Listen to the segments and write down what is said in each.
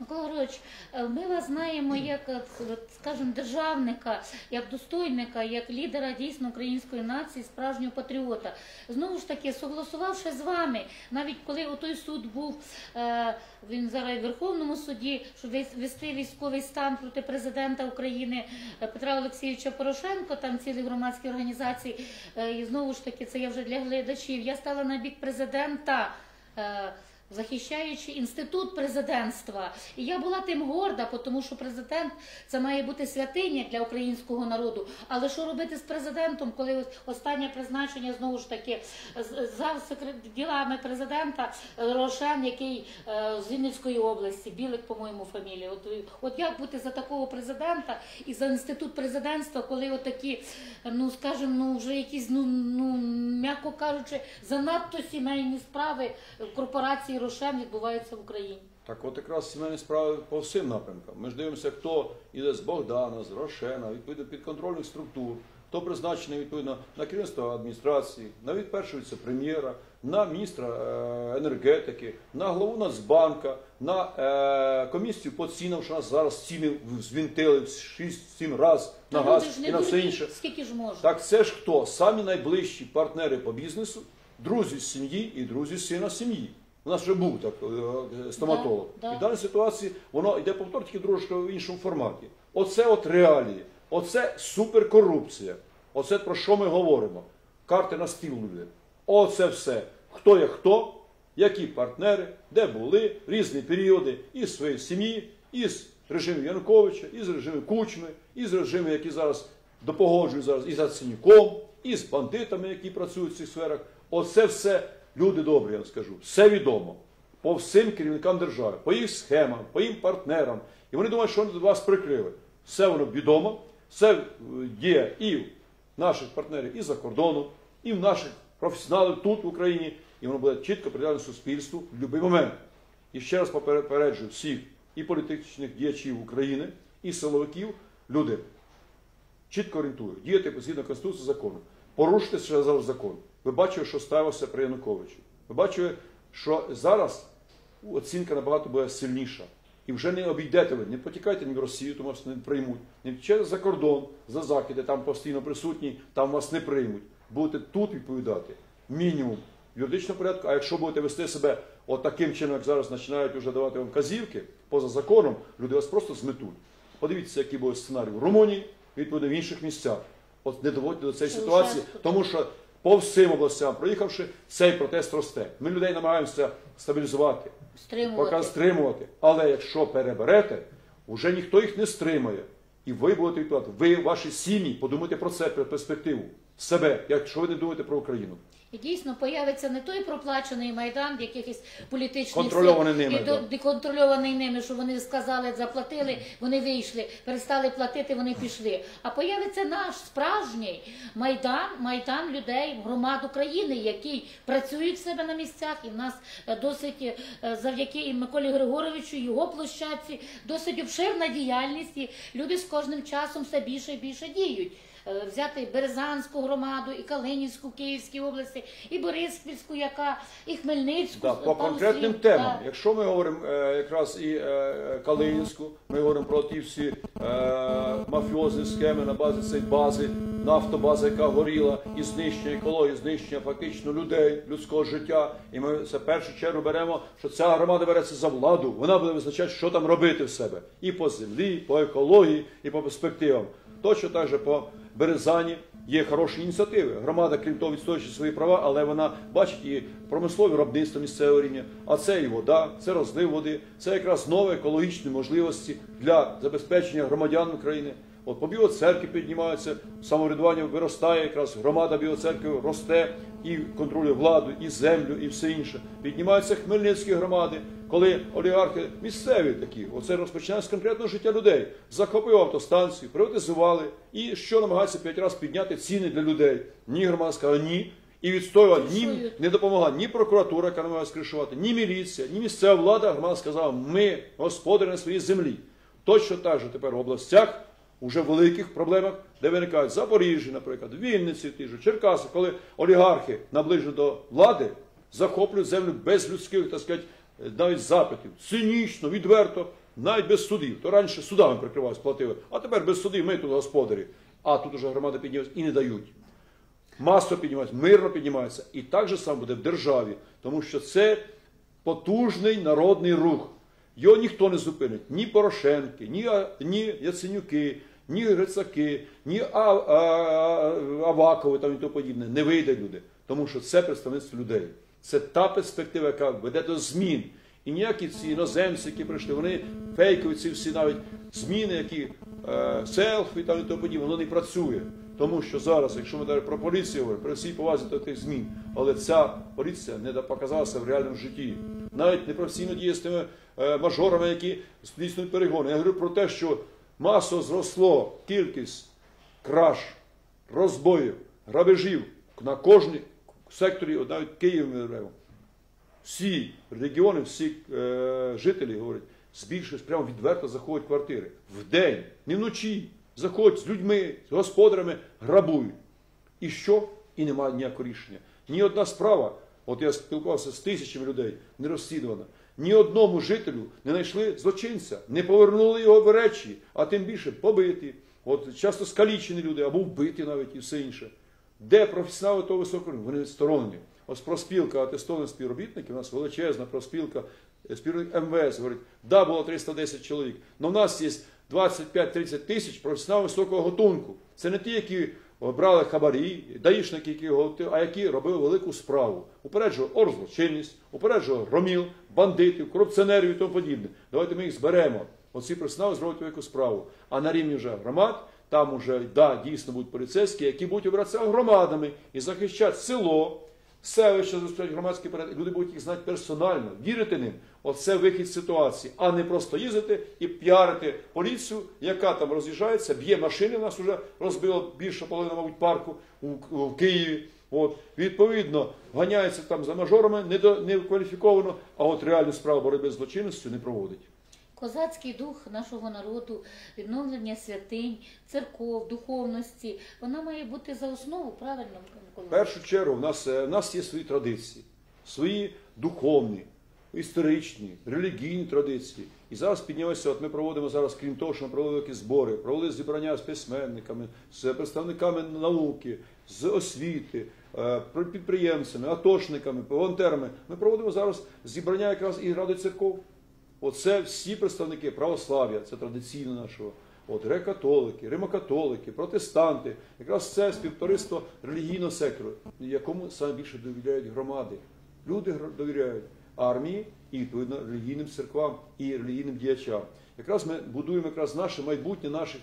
Микола Григорович, е, ми вас знаємо як, е, скажімо, державника, як достойника, як лідера дійсно української нації, справжнього патріота. Знову ж таки, согласувавши з вами, навіть коли той суд був, е, він зараз в Верховному суді, що вес- вести військовий стан проти президента України Петра Олексійовича Порошенко, там цілі громадські організації, і знову ж таки, це я вже для глядачів. Я стала на бік президента. Захищаючи інститут президентства. І я була тим горда, тому що президент це має бути святиня для українського народу. Але що робити з президентом, коли останнє призначення знову ж таки за ділами президента е, Рошен, який е, з Вінницької області, Білик, по-моєму, фамілія. От, от як бути за такого президента і за інститут президентства, коли от такі, ну скажімо, ну вже якісь, ну, ну м'яко кажучи, занадто сімейні справи корпорації Рошен відбуваються в Україні. Так от якраз сімейні справи по всім напрямкам. Ми ж дивимося, хто іде з Богдана, з Рошена, відповідно підконтрольних структур, хто призначений відповідно на керівництво адміністрації, на від першого віце-прем'єра, на міністра е, енергетики, на главу Нацбанка, на е, комісію по цінам, що нас зараз ціни звінтили в 6-7 разів на Та газ не і на все дурні, інше. Скільки ж можна? Так це ж хто? Самі найближчі партнери по бізнесу, друзі з сім'ї і друзі сина сім'ї. У нас вже був так е, стоматолог. Да, да. І в даній ситуації воно йде повтор тільки трошки в іншому форматі. Оце от реалії, оце суперкорупція. Оце про що ми говоримо. Карти на стіл люди. Оце все. Хто є хто, які партнери, де були, різні періоди із своєї сім'ї, із режиму Януковича, із режиму Кучми, із режиму, які зараз допогоджують зараз із Яценюком, із бандитами, які працюють в цих сферах. Оце все люди добрі, я вам скажу. Все відомо. По всім керівникам держави, по їх схемам, по їм партнерам. І вони думають, що вони вас прикрили. Все воно відомо, все е, є і в наших партнерів і за кордоном, і в наших професіоналів тут в Україні, і воно буде чітко приділено суспільству в будь-який момент. І ще раз попереджую всіх і політичних діячів України, і силовиків, люди, чітко орієнтую, діяти згідно Конституції закону, порушити зараз закон. Ви бачили, що сталося при Януковичу. Ви бачили, що зараз оцінка набагато буде сильніша. І вже не обійдете ви, не потікайте ні в Росію, тому вас не приймуть. Не через за кордон, за захід, де там постійно присутні, там вас не приймуть. Будете тут відповідати мінімум в юридичному порядку. А якщо будете вести себе от таким чином, як зараз починають вже давати вам казівки поза законом, люди вас просто зметуть. Подивіться, який був сценарій в Румунії, відповідно в інших місцях. От не доводьте до цієї ситуації, тому що по всім областям проїхавши, цей протест росте. Ми людей намагаємося стабілізувати, Стримувати. поки стримувати. Але якщо переберете, вже ніхто їх не стримає. І ви будете відповідати. Ви, ваші сім'ї, подумайте про це, про перспективу себе, якщо ви не думаєте про Україну. І дійсно появиться не той проплачений майдан якихось політичних Контрольований сил, ними, і до- так. де контрольований ними, що вони сказали, заплатили, вони вийшли, перестали платити, вони пішли. А появиться наш справжній майдан, майдан людей, громад України, який працюють в себе на місцях, і в нас е, досить е, завдяки і Миколі Григоровичу, його площадці, досить обширна діяльність, і люди з кожним часом все більше і більше діють. Е, взяти Березанську громаду, і Калинівську в Київській області, і Бориспільську, яка, і Хмельницьку. Да, по конкретним слів. темам. Да. Якщо ми говоримо е, якраз і е, Калинівську, ми говоримо про ті всі е, мафіозні схеми на базі цієї бази, нафтобаза, яка горіла, і знищення екології, знищення фактично людей, людського життя. І ми це в першу чергу беремо, що ця громада береться за владу. Вона буде визначати, що там робити в себе. І по землі, і по екології, і по перспективам. Точно так же по Березані є хороші ініціативи. Громада, крім того, відстоює свої права, але вона бачить і промислові виробництво місцевого рівня, а це і вода, це розлив води, це якраз нові екологічні можливості для забезпечення громадян України. От по біоцеркві піднімаються, самоврядування виростає, якраз громада біоцеркви росте і контролює владу, і землю, і все інше. Піднімаються хмельницькі громади, коли олігархи місцеві такі, оце розпочинає з конкретного життя людей. Захопив автостанцію, приватизували і що намагаються п'ять разів підняти ціни для людей. Ні, громада сказала ні. І відстоювати ні, не допомогла ні прокуратура, яка намагалася кришувати, ні міліція, ні місцева влада. Громада сказала, ми господарі на своїй землі. Точно так же тепер в областях, уже в великих проблемах, де виникають Запоріжжя, наприклад, Вінниці, ті Черкаси, коли олігархи наближені до влади, захоплюють землю без людських, так сказати, навіть запитів. Цинічно, відверто навіть без судів. То раніше судами прикривалися, платили, а тепер без судів ми тут господарі. А тут уже громада піднялась і не дають. Масово піднімається, мирно піднімається. І так же саме буде в державі, тому що це потужний народний рух. Його ніхто не зупинить. Ні Порошенки, ні, ні Яценюки, ні Грицаки, ні Авакови там і тому подібне. Не вийде люди. Тому що це представництво людей. Це та перспектива, яка веде до змін. І ніякі ці іноземці, які прийшли, вони фейкові, ці всі навіть зміни, які е, селфі там і тому подібне, воно не працює. Тому що зараз, якщо ми навіть про поліцію говоримо, при всій повазі до тих змін, але ця поліція не показалася в реальному житті. Навіть непрофесійно діє з тими е, мажорами, які здійснюють перегони. Я говорю про те, що масово зросло кількість краж, розбоїв, грабежів на кожній секторі, от навіть Київ ми беремо. Всі регіони, всі е, жителі говорять, збільшують, прямо відверто заходять в квартири. Вдень, не вночі. Заходять з людьми, з господарями, грабують. І що? І немає ніякого рішення. Ні одна справа, от я спілкувався з тисячами людей, не розслідувана. Ні одному жителю не знайшли злочинця, не повернули його в речі, а тим більше побиті. От часто скалічені люди або вбиті навіть і все інше. Де професіонали того високого? Вони відсторонені. Ось проспілка атестованих співробітників, у нас величезна проспілка е, співробітників МВС говорить, да, було 310 чоловік, але в нас є 25-30 тисяч професіоналів високого готунку. Це не ті, які брали хабарі, даїшники, які готували, а які робили велику справу. Упереджували орзлочинність, упереджували громіл, бандитів, корупціонерів і тому подібне. Давайте ми їх зберемо. Оці персонали зроблять велику справу. А на рівні вже громад, там уже да, дійсно будуть поліцейські, які будуть обиратися громадами і захищати село, селище, забезпечують громадський порядок. Люди будуть їх знати персонально, вірити ним. Оце вихід ситуації, а не просто їздити і піарити поліцію, яка там роз'їжджається, б'є машини. У нас вже розбило більше половина, мабуть, парку у Києві. От, відповідно, ганяється там за мажорами, не, до, не кваліфіковано, а от реальну справу боротьби з злочинністю не проводить. Козацький дух нашого народу, відновлення святинь, церков, духовності, вона має бути за основу, правильно, В першу чергу в нас, е, в нас є свої традиції, свої духовні, історичні, релігійні традиції. І зараз піднялося, от ми проводимо зараз, крім того, що ми проводили якісь збори, проводили зібрання з письменниками, з представниками науки, з освіти, е, підприємцями, атошниками, волонтерами. Ми проводимо зараз зібрання якраз і Ради церков. Оце всі представники православ'я, це традиційно нашого. От греко-католики, римокатолики, протестанти, якраз це співтовариство релігійного сектору, якому саме більше довіряють громади. Люди довіряють армії і відповідно релігійним церквам і релігійним діячам. Якраз ми будуємо якраз наше майбутнє наших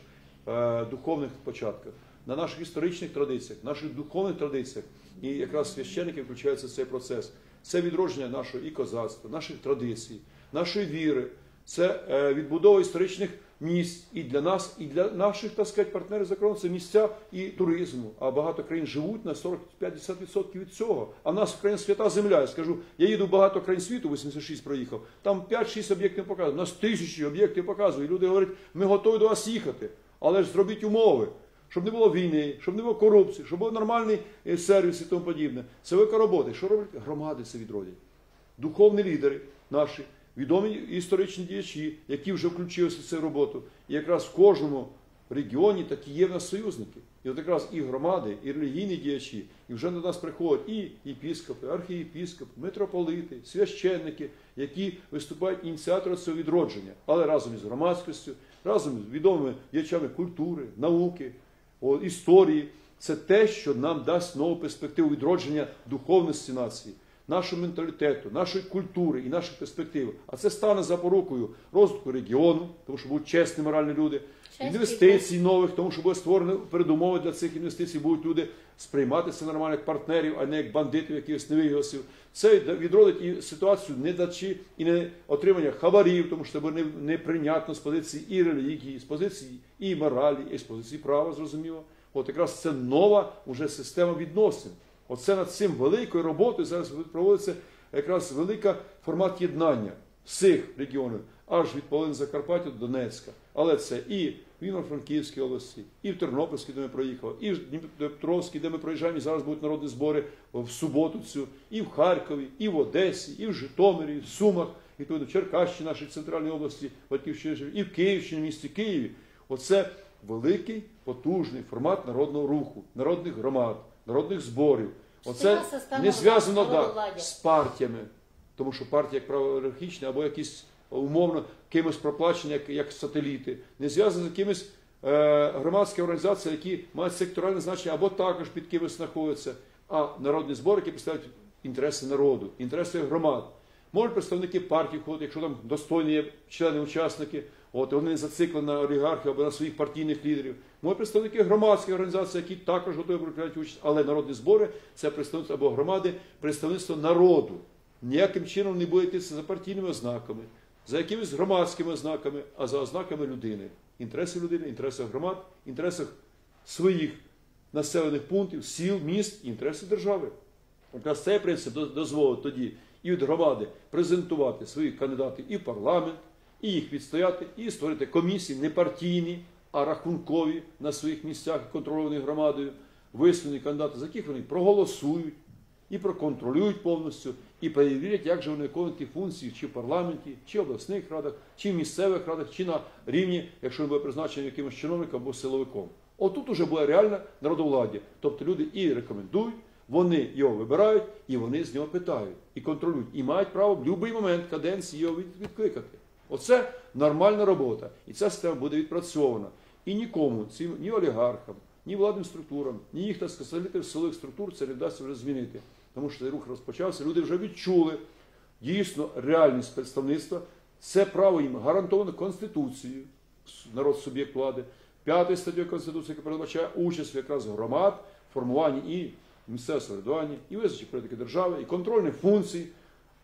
е, духовних початках, на наших історичних традиціях, наших духовних традиціях. І якраз священники включаються в цей процес. Це відродження нашого і козацтва, наших традицій, нашої віри. Це е, відбудова історичних місць і для нас, і для наших, так сказати, партнерів за кордоном це місця і туризму. А багато країн живуть на 40-50% від цього. А нас в країні свята земля. Я скажу, я їду в багато країн світу, 86 проїхав. Там 5-6 об'єктів показують. Нас тисячі об'єктів показують. І люди говорять, ми готові до вас їхати, але ж зробіть умови. Щоб не було війни, щоб не було корупції, щоб був нормальний е, сервіс і тому подібне. Це велика робота. Що роблять? Громади це відродять духовні лідери наші, відомі історичні діячі, які вже включилися в цю роботу. І якраз в кожному регіоні такі є в нас союзники. І от якраз і громади, і релігійні діячі, і вже до нас приходять і єпіскопи, архієпіскопи, митрополити, священники, які виступають ініціаторами цього відродження, але разом із громадськістю, разом з відомими діячами культури, науки, історії. Це те, що нам дасть нову перспективу відродження духовності нації нашого менталітету, нашої культури і наших перспектив. А це стане запорукою розвитку регіону, тому що будуть чесні моральні люди, Чесні, інвестицій нових, тому що буде створено передумови для цих інвестицій, будуть люди сприйматися нормально як партнерів, а не як бандитів, якихось невигасів. Це відродить і ситуацію недачі і не отримання хабарів, тому що це буде не- неприйнятно з позиції і релігії, з позиції і моралі, і з позиції права, зрозуміло. От якраз це нова уже система відносин. Оце над цим великою роботою зараз проводиться якраз велика формат єднання всіх регіонів, аж від половини Закарпаття до Донецька. Але це і в Івано-Франківській області, і в Тернопільській, де ми проїхали, і в Дніпропетровській, де ми проїжджаємо, і зараз будуть народні збори в суботу цю, і в Харкові, і в Одесі, і в Житомирі, і в Сумах. відповідно в Черкащині, нашій центральній області, Батьківщині, і в Київщині, в місті Києві. Оце великий, потужний формат народного руху, народних громад, народних зборів. Оце не зв'язано да, з партіями, тому що партія, як правило, ієрархічна або якісь умовно кимось проплачені, як, як сателіти, не зв'язано з якимись е, громадськими організаціями, які мають секторальне значення або також під кимось знаходяться, а народні збори, які представляють інтереси народу, інтереси громад. Можуть представники партій входити, якщо там достойні є члени, учасники, от вони не зациклені на олігархів або на своїх партійних лідерів. Можуть представники громадських організацій, які також готові прийняти участь, але народні збори це представництво або громади, представництво народу. Ніяким чином не буде за партійними ознаками, за якимись громадськими ознаками, а за ознаками людини. Інтереси людини, інтереси громад, інтересах своїх населених пунктів, сіл, міст, і інтереси держави. Якраз цей принцип дозволить тоді і від громади презентувати своїх кандидатів і в парламент, і їх відстояти, і створити комісії не партійні, а рахункові на своїх місцях, контрольовані громадою, висунені кандидати, за яких вони проголосують і проконтролюють повністю, і перевірять, як же вони виконують ті функції чи в парламенті, чи в обласних радах, чи в місцевих радах, чи на рівні, якщо він буде призначений якимось чиновником або силовиком. Отут уже буде реальна народовладдя. Тобто люди і рекомендують, вони його вибирають, і вони з нього питають, і контролюють, і мають право в будь-який момент каденції його відкликати. Оце нормальна робота. І ця система буде відпрацьована. І нікому, цим, ні олігархам, ні владним структурам, ні їх так сказати, силових структур це не вдасться вже змінити. Тому що цей рух розпочався, люди вже відчули дійсно реальність представництва. Це право їм гарантовано Конституцією, народ суб'єкт влади, п'ятою статтею Конституції, яка передбачає участь якраз громад формуванні і місцевого самоврядування, і визначення політики держави, і контрольних функцій.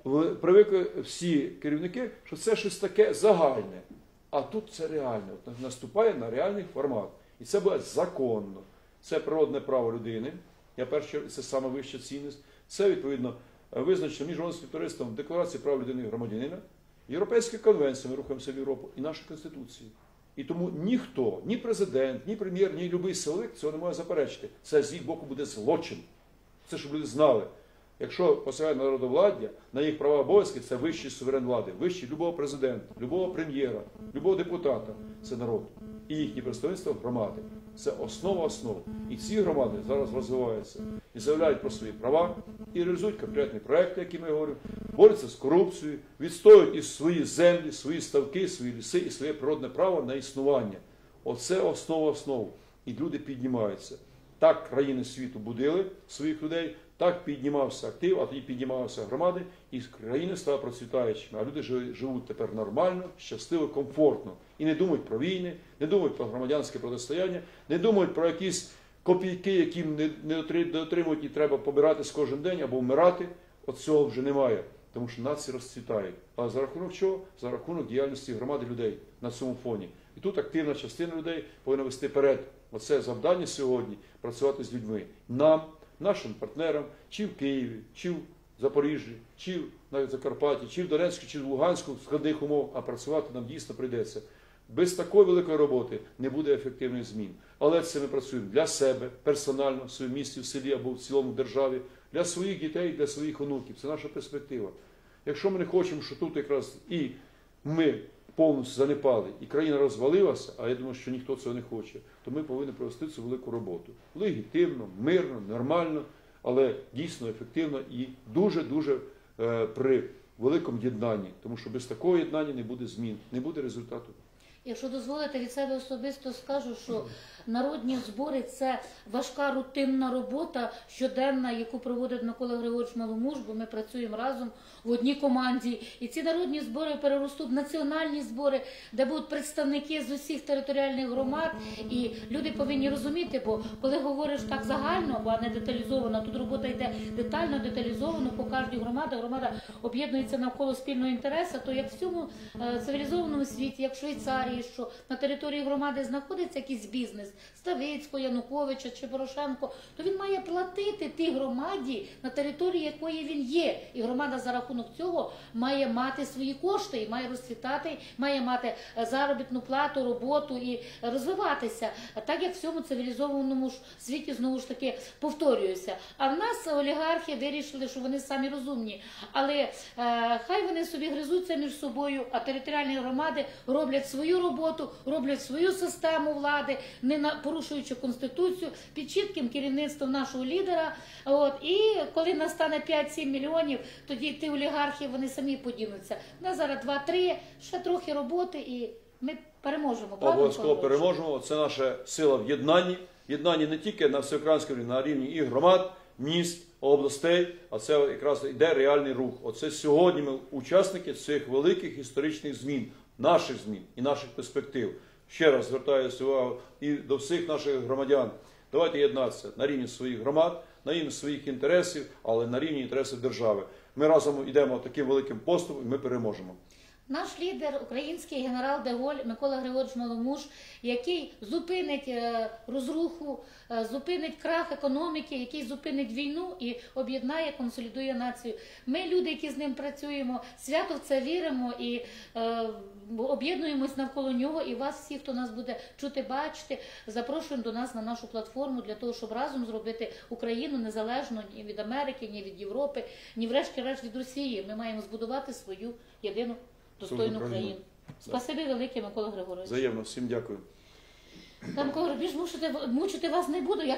В- Привикли всі керівники, що це щось таке загальне. А тут це реальне. От наступає на реальний формат. І це буде законно. Це природне право людини. Я перше, це саме вища цінність. Це відповідно визначено міжнародним співтовариством Декларації прав людини і громадянина, Європейська конвенція, ми рухаємося в Європу, і наша Конституція. І тому ніхто, ні президент, ні прем'єр, ні будь-який силовик цього не може заперечити. Це з їх боку буде злочин. Це щоб люди знали. Якщо посягає народовладдя, на їх права обов'язки це вищий суверен влади, вищий любого президента, любого прем'єра, любого депутата. Це народ. І їхні представництва громади. Це основа основ. І ці громади зараз розвиваються і заявляють про свої права, і реалізують конкретні проекти, які ми говоримо, борються з корупцією, відстоюють і свої землі, свої ставки, свої ліси і своє природне право на існування. Оце основа основ. І люди піднімаються. Так країни світу будили своїх людей, так піднімався актив, а тоді піднімалися громади, і країни стали процвітаючими. А люди живуть тепер нормально, щасливо, комфортно. І не думають про війни, не думають про громадянське протистояння, не думають про якісь копійки, які не, не отри- не отримують і треба побиратись кожен день або вмирати. От цього вже немає. Тому що нації розцвітають. А за рахунок чого? За рахунок діяльності громади людей на цьому фоні. І тут активна частина людей повинна вести перед. Оце завдання сьогодні працювати з людьми. Нам, нашим партнерам, чи в Києві, чи в Запоріжжі, чи в Закарпатті, чи в Донецьку, чи в Луганську в складних умов, а працювати нам дійсно прийдеться. Без такої великої роботи не буде ефективних змін. Але це ми працюємо для себе персонально, в своєму місті, в селі або в цілому державі, для своїх дітей, для своїх онуків. Це наша перспектива. Якщо ми не хочемо, що тут якраз і ми повністю занепали, і країна розвалилася, а я думаю, що ніхто цього не хоче, то ми повинні провести цю велику роботу. Легітимно, мирно, нормально, але дійсно ефективно і дуже-дуже е, при великому єднанні. Тому що без такого єднання не буде змін, не буде результату. Якщо дозволите від себе особисто скажу, що народні збори це важка рутинна робота щоденна, яку проводить Микола Григорович Маломуж, бо ми працюємо разом в одній команді. І ці народні збори переростуть в національні збори, де будуть представники з усіх територіальних громад. І люди повинні розуміти, бо коли говориш так загально, а не деталізовано, тут робота йде детально, деталізовано по кожній громаді. Громада об'єднується навколо спільного інтересу, то як в цьому е, цивілізованому світі, як в Швейцарії, що на території громади знаходиться якийсь бізнес Ставицького, Януковича чи Порошенко, то він має платити тій громаді, на території якої він є. І громада за рахунок цього має мати свої кошти і має розцвітати, має мати е, заробітну плату, роботу і розвиватися. Так як в цьому цивілізованому світі знову ж таки повторююся. А в нас олігархи вирішили, що вони самі розумні. Але е, хай вони собі гризуться між собою, а територіальні громади роблять свою роботу, роблять свою систему влади, не порушуючи конституцію під чітким керівництвом нашого лідера. От і коли настане 5-7 мільйонів, тоді ті олігархи вони самі подінуться. На зараз 2-3, ще трохи роботи, і ми переможемо. Обов'язково переможемо. Це наша сила в єднанні. Єднанні не тільки на всеукраїнському рівні, на рівні і громад, міст, областей, а це якраз йде реальний рух. Оце сьогодні ми учасники цих великих історичних змін, наших змін і наших перспектив. Ще раз звертаюся увагу і до всіх наших громадян. Давайте єднатися на рівні своїх громад, на рівні своїх інтересів, але на рівні інтересів держави. Ми разом йдемо таким великим поступом, і ми переможемо. Наш лідер, український генерал Деголь Микола Григорович Маломуш, який зупинить е, розруху, е, зупинить крах економіки, який зупинить війну і об'єднає, консолідує націю. Ми, люди, які з ним працюємо, свято в це віримо і е, об'єднуємось навколо нього. І вас, всіх, хто нас буде чути, бачити, запрошуємо до нас на нашу платформу для того, щоб разом зробити Україну незалежно ні від Америки, ні від Європи, ні врешті-решт від Росії. Ми маємо збудувати свою єдину достойну країну. Спасибі велике, Микола Григорович. Взаємно, всім дякую. Там Микола Григорович, мучити, вас не буду.